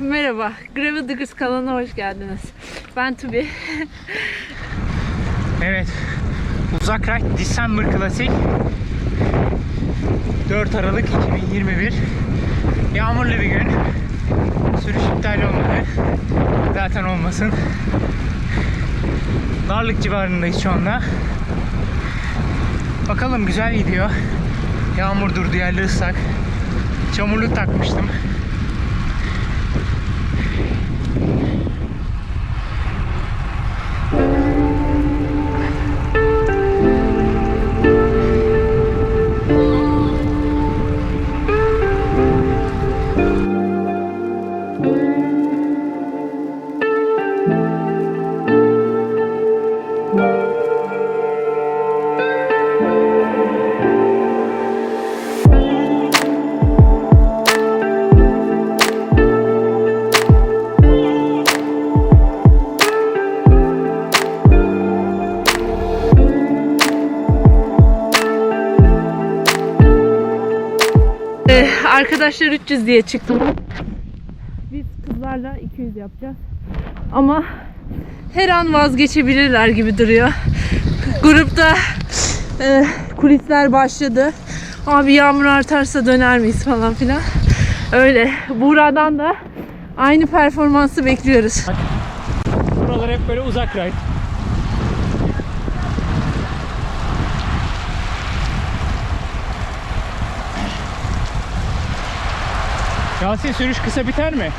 Merhaba, Gravel Diggers kanalına hoş geldiniz. Ben Tubi. Evet. Uzak Ride December Classic. 4 Aralık 2021 Yağmurlu bir gün. Sürüş iptal olmadı. Zaten olmasın. Darlık civarındayız şu anda. Bakalım güzel gidiyor. Yağmur durdu yerler ıslak. Çamurluk takmıştım Ee, arkadaşlar 300 diye çıktım. Biz kızlarla 200 yapacağız. Ama her an vazgeçebilirler gibi duruyor. Grupta e, kulisler başladı. Abi yağmur artarsa döner miyiz falan filan. Öyle. Buğra'dan da aynı performansı bekliyoruz. Buralar hep böyle uzak ride Yasin sürüş kısa biter mi?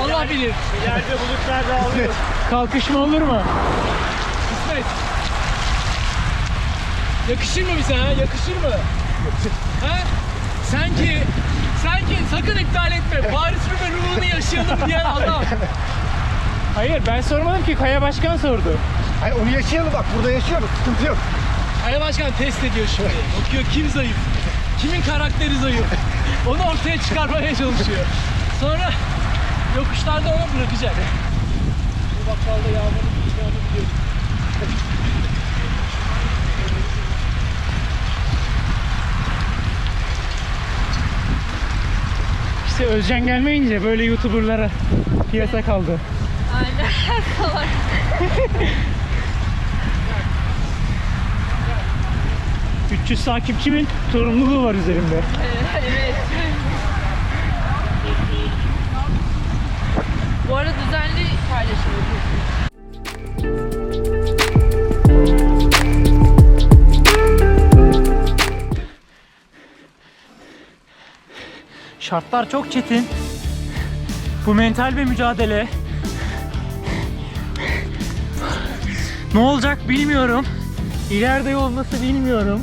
Allah bilir. İleride bulutlar dağılıyor. Kalkışma olur mu? İsmet. Yakışır mı bize ha? Yakışır mı? ha? Sanki sanki sakın iptal etme. Paris Rübe ruhunu yaşayalım diyen adam. Hayır ben sormadım ki Kaya Başkan sordu. Hayır onu yaşayalım bak burada yaşıyoruz sıkıntı yok. Kaya Başkan test ediyor şimdi. Bakıyor kim zayıf. Kimin karakteri zayıf. Onu ortaya çıkarmaya çalışıyor. Sonra yokuşlarda onu bırakacak. Bu bakkalda yağmurun düşeceğini biliyorum. İşte Özcan gelmeyince böyle YouTuber'lara piyasa kaldı. Aynen. 300 takipçimin sorumluluğu var üzerimde. evet. Bu arada düzenli paylaşım. Şartlar çok çetin. Bu mental bir mücadele. Ne olacak bilmiyorum. İleride yol nasıl bilmiyorum.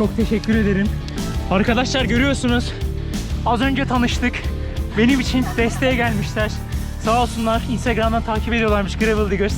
Çok teşekkür ederim. Arkadaşlar görüyorsunuz. Az önce tanıştık. Benim için desteğe gelmişler. Sağ olsunlar. Instagram'dan takip ediyorlarmış Gravel Diggers.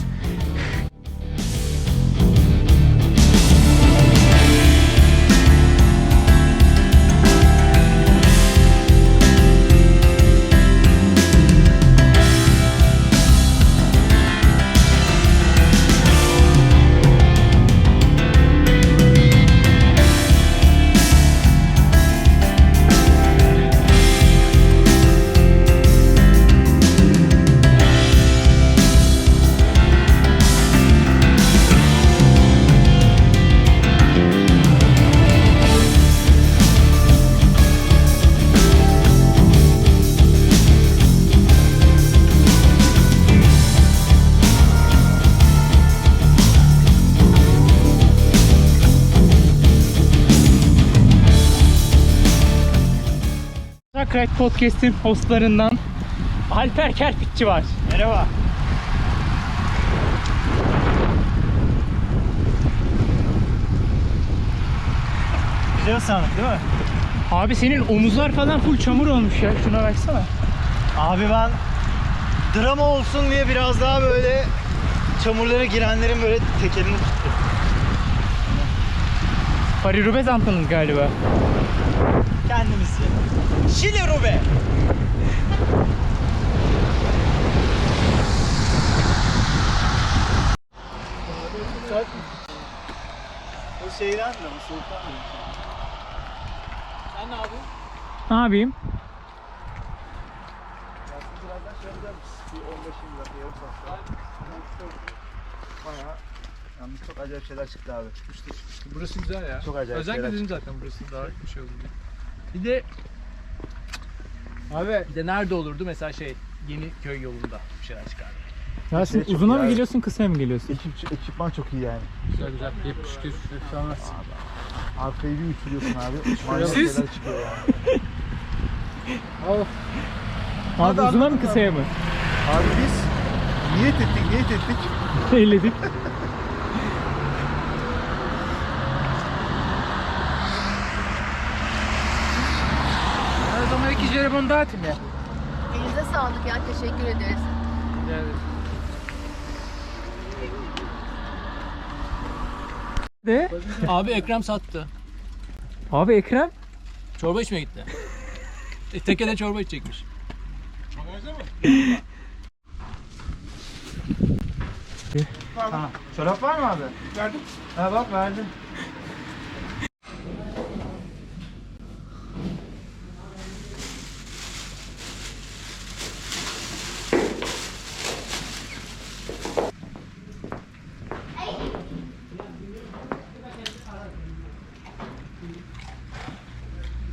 Sakrite Podcast'in hostlarından Alper Kerpiççi var. Merhaba. Güzel sandık değil mi? Abi senin omuzlar falan full çamur olmuş ya. Şuna baksana. Abi ben drama olsun diye biraz daha böyle çamurlara girenlerin böyle tekerini tuttum. Paris Roubaix antınız galiba. Kendimizi. Şile Rube. şeyden de ama soğuktan da. Sen ne yapıyorsun? Ne yapayım? Birazdan şey yapacağız. Bir 15-20 dakika yarım saat. Bayağı yalnız çok acayip şeyler çıktı abi. Burası güzel ya. Çok acayip Özellikle şeyler dedim zaten burası daha bir şey diye. Bir de Abi bir de nerede olurdu mesela şey yeni köy yolunda bir şeyler çıkardı. Ya sen uzuna uzuna mı mı geliyorsun, geliyorsun kısaya mı geliyorsun? Ekip, ekipman çok iyi yani. Güzel güzel 70 küsür sonra. Arkayı bir uçuruyorsun abi. Manyak Siz? şeyler çıkıyor yani. Abi uzuna mı kısaya mı? Abi biz niyet ettik, niyet ettik. Eyledik. Ben o zaman iki jelibon dağıtayım ya. Elinize sağlık ya. Teşekkür ederiz. De. Abi Ekrem sattı. Abi Ekrem. Çorba içmeye gitti. E, tekede çorba içecekmiş. Ha, çorap var mı abi? Verdim. Ha bak verdim.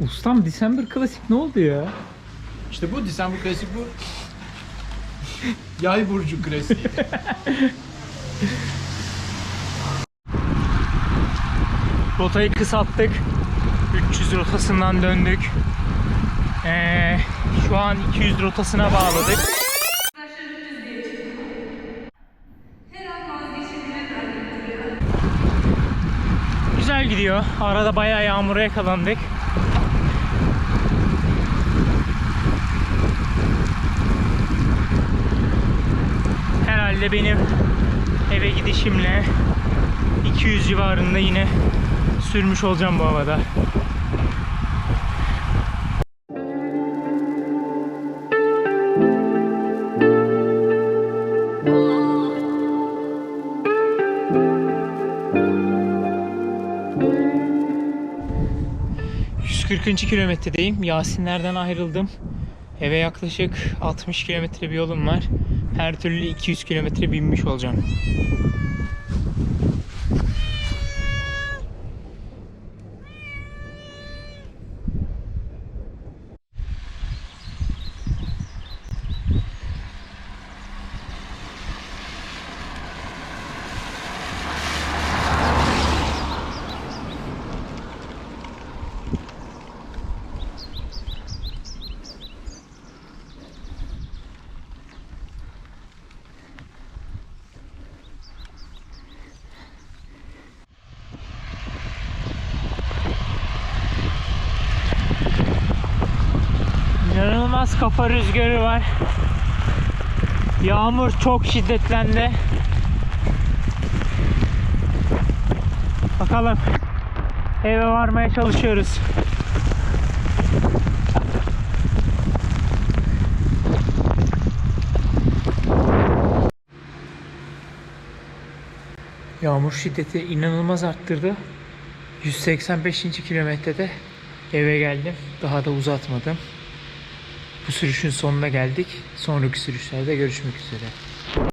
Ustam December klasik ne oldu ya? İşte bu December klasik bu. Yay burcu klasiği. Rotayı kısalttık. 300 rotasından döndük. Ee, şu an 200 rotasına bağladık. Güzel gidiyor. Arada bayağı yağmura yakalandık. Herhalde benim eve gidişimle 200 civarında yine sürmüş olacağım bu havada. ...140. kilometredeyim. Yasinlerden ayrıldım. Eve yaklaşık 60 kilometre bir yolum var. Her türlü 200 kilometre binmiş olacağım. İnanılmaz kafa rüzgarı var. Yağmur çok şiddetlendi. Bakalım. Eve varmaya çalışıyoruz. Yağmur şiddeti inanılmaz arttırdı. 185. kilometrede eve geldim. Daha da uzatmadım. Bu sürüşün sonuna geldik. Sonraki sürüşlerde görüşmek üzere.